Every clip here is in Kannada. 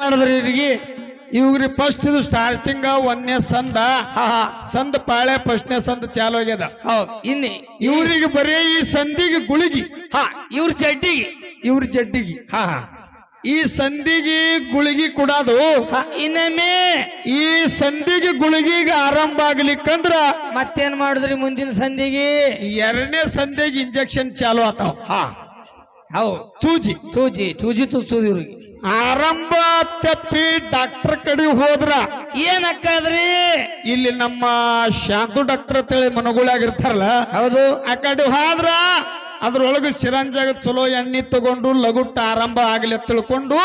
ಮಾಡಿದ್ರಿ ಇವ್ರಿಗೆ? ಇವ್ರಿ ಫಸ್ಟ್ ಇದು ಸ್ಟಾರ್ಟಿಂಗ್ ಒಂದನೇ ಸಂದ. ಸಂದ ಪಾಳೆ ಫಸ್ಟ್ನೇ ಸಂದ ಚಾಲು ಆಗ್ಯದ. ಹೌದು. ಇನ್ನಿ ಇವ್ರಿಗೆ ಬರೀ ಈ ಸಂದಿಗೆ ಗುಳಿಗಿ. ಹಾ ಇವ್ರ ಚಡ್ಡಿಗೆ ಇವ್ರ ಜಡ್ಡಿಗೆ. ಹಾ ಹಾ. ಈ ಸಂದಿಗೆ ಗುಳಿಗಿ ಕೊಡೋದು. ಇನ್ನೇ ಇನ್ನೊಮ್ಮೆ. ಈ ಸಂದಿಗೆ ಗುಳಿಗಿಗೆ ಆರಂಭ ಆಗ್ಲಿಕ್ಕಂದ್ರ ಮತ್ತೇನ್ ಮಾಡಿದ್ರಿ ಮುಂದಿನ ಸಂದಿಗೆ? ಎರಡನೇ ಸಂದಿಗೆ ಇಂಜೆಕ್ಷನ್ ಚಾಲು ಆತಾವ ಹಾ. ಹೌದು. ಚೂಜಿ ಚೂಜಿ ಚೂಜಿ ತುಚ್ಚೋದು ಇವ್ರಿಗೆ. ಆರಂಭ ತಪ್ಪಿ ಡಾಕ್ಟರ್ ಕಡೆ ಹೋದ್ರ ಏನ್ ಅಕ್ಕಾದ್ರಿ ಇಲ್ಲಿ ನಮ್ಮ ಶಾಂತು ಡಾಕ್ಟರ್ ಅಂತೇಳಿ ಮನಗುಳಾಗಿರ್ತಾರಲ್ಲ ಹೌದು. ಆ ಕಡೆ ಹೋದ್ರ ಅದ್ರೊಳಗೆ ಸಿರಂಜಾಗ ಚಲೋ ಎಣ್ಣೆ ತಗೊಂಡು ಲಘುಟ್ಟ ಆರಂಭ ಆಗ್ಲಿ ತಿಳ್ಕೊಂಡು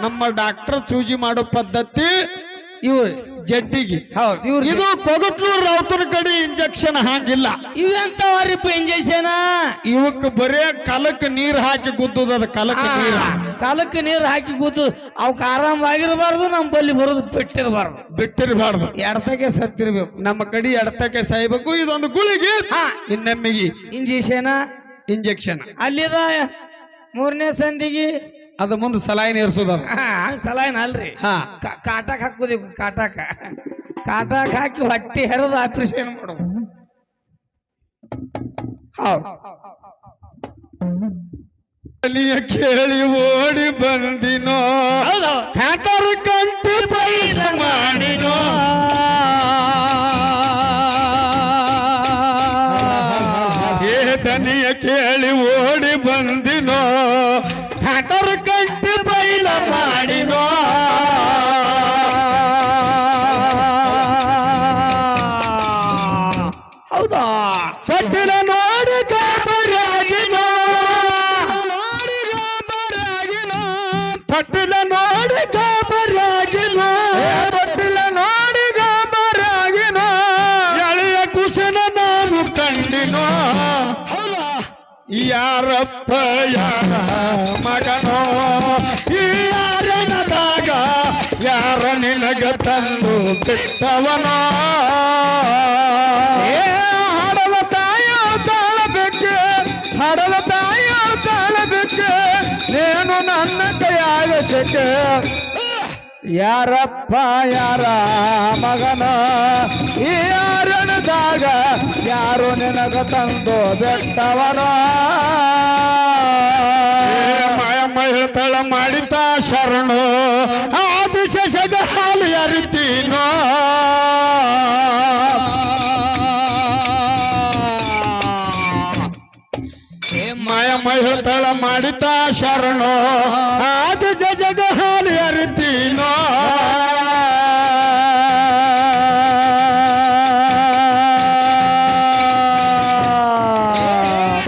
ನಮ್ಮ ಡಾಕ್ಟರ್ ಚೂಜಿ ಮಾಡೋ ಪದ್ಧತಿ ಇವ್ರು ಜಡ್ಡಿಗೆ. ಹೌದು. ಇವ್ರು ಇದು ಕೊಗಟ್ನೂರ್ ರೌತರ ಕಡೆ ಇಂಜೆಕ್ಷನ್ ಹಾಕಿಲ್ಲ ಇವೆಂತವ್ರಿಪ್ಪ ಇಂಜೆಕ್ಷನ್ ಇವಕ್ ಬರೇ ಕಲಕ್ ನೀರ್ ಹಾಕಿ ಗುದ್ದದ ಕಲಕ್ ನೀರ. ಕಾಲಕ್ಕೆ ನೀರು ಹಾಕಿ ಕೂತು ಅವಕ್ ಆರಾಮವಾಗಿರಬಾರ್ದು ನಮ್ಮ ಬಲ್ಲಿ ಬರೋದು ಬಿಟ್ಟಿರಬಾರ್ದು. ಬಿಟ್ಟಿರಬಾರ್ದು. ಎಡತಕ್ಕೆ ಸತ್ತಿರ್ಬೇಕು. ನಮ್ಮ ಕಡೆ ಎಡತಕ್ಕೆ ಸಾಯ್ಬೇಕು ಇದೊಂದು ಗುಳಿಗೆ. ಇನ್ನೊಮ್ಮಿಗೆ ಇಂಜೆಕ್ಷನ್ ಇಂಜೆಕ್ಷನ್ ಅಲ್ಲಿದ ಮೂರನೇ ಸಂಧಿಗೆ ಅದು ಮುಂದೆ ಸಲಾಯಿನ ಏರ್ಸೋದ ಸಲಾಯಿನ ಅಲ್ರಿ. ಹಾ. ಕಾಟಾಕ ಹಾಕೋದಿ ಕಾಟಾಕ. ಕಾಟಾಕ್ ಹಾಕಿ ಹೊಟ್ಟಿ ಹೆರದ ಆಪರೇಷನ್ ಮಾಡೋದು. ಕೇಳಿ ಓಡಿ ಬಂದಿನೋ? ಕಾಟರ್ ಕಂಟಿ ಬೈದ ಮಾಡಿನೋ? ಏ ದನಿಯ ಕೇಳಿ ಓಡಿ ಬಂದಿನೋ ಹೌದಾ? ತೊಟ್ಟಿಲ ನೋಡಿ ಗಾಬರಿಯಾಗಿನೋ ನೋಡಿ ಗಾಬರಿಯಾಗಿನೋ ಕಟ್ಟಿನ ನೋಡಿ ಗಾಬರಿಯಾಗಿನೋ ಕಟ್ಟಿನ ನೋಡಿ ಗಾಬರಿಯಾಗಿನೋ ಎಳೆಯ ಕುಶನ ನಾನು ಕಂಡಿನೋ. ಯಾರಪ್ಪ ಯಾರ ಮಗನೋ? ಯಾರನದಾಗ ಯಾರ ನಿನಗ ತಂದು ಬಿಟ್ಟವನ? ಏ ಹಡವ ತಾಯ ತಾಳಬೇಕು? ಹಡವ ತಾಯ ತಾಳಬೇಕು? ನೀನು ನನ್ನ ಕೈಯಾಗ ಸಿಕ್ಕೆ ಯಾರಪ್ಪ ಯಾರ ಮಗನ? ಈ ಯಾರಣದಾಗ ಯಾರು ನಿನಗ ತಂದು ಬೆಟ್ಟವನ ಮಾಯಮ್ಮ ಹೇಳ್ತಾಳ ಮಾಡಿತ ಶರಣು ಆದಿಶಗ ಹಾಲು ಯಾರಿದ್ದೀನೋ ಮಾಯಮ್ಮ ಹೇಳ್ತಾಳ ಮಾಡಿತ ಶರಣು ಆದಿಶ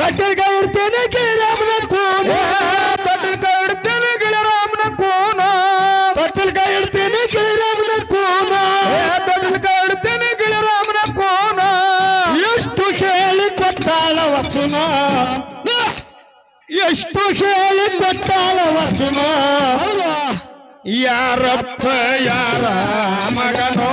ಬಟ್ಟಲ್ಗ ಇಡ್ತೇನೆ ಗಿರಿರಾಮನ ಕೂನ. ಬಟ್ಟಲ್ಗ ಇಡ್ತೇನೆ ಗಿರಿರಾಮನ ಕೂನ. ಬಟ್ಟಲ್ಗ ಇಡ್ತೇನೆ ಗಿರಿರಾಮನ ಕೂನ. ಬಟ್ಟಲ್ಗ ಇಡ್ತೇನೆ ಗಿರಿರಾಮನ ಕೂನ. ಎಷ್ಟು ಹೇಳಿ ಕೊಟ್ಟಾಳ ವಚನ. ಎಷ್ಟು ಹೇಳಿ ಕೊಟ್ಟಾಳ ವಚನ. ಯಾರಪ್ಪ ಯಾರ ಮಗನೋ?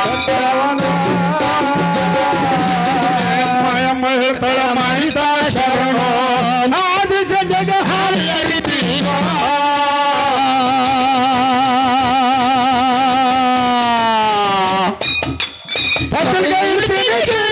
ಇಡ್ತೀನಿ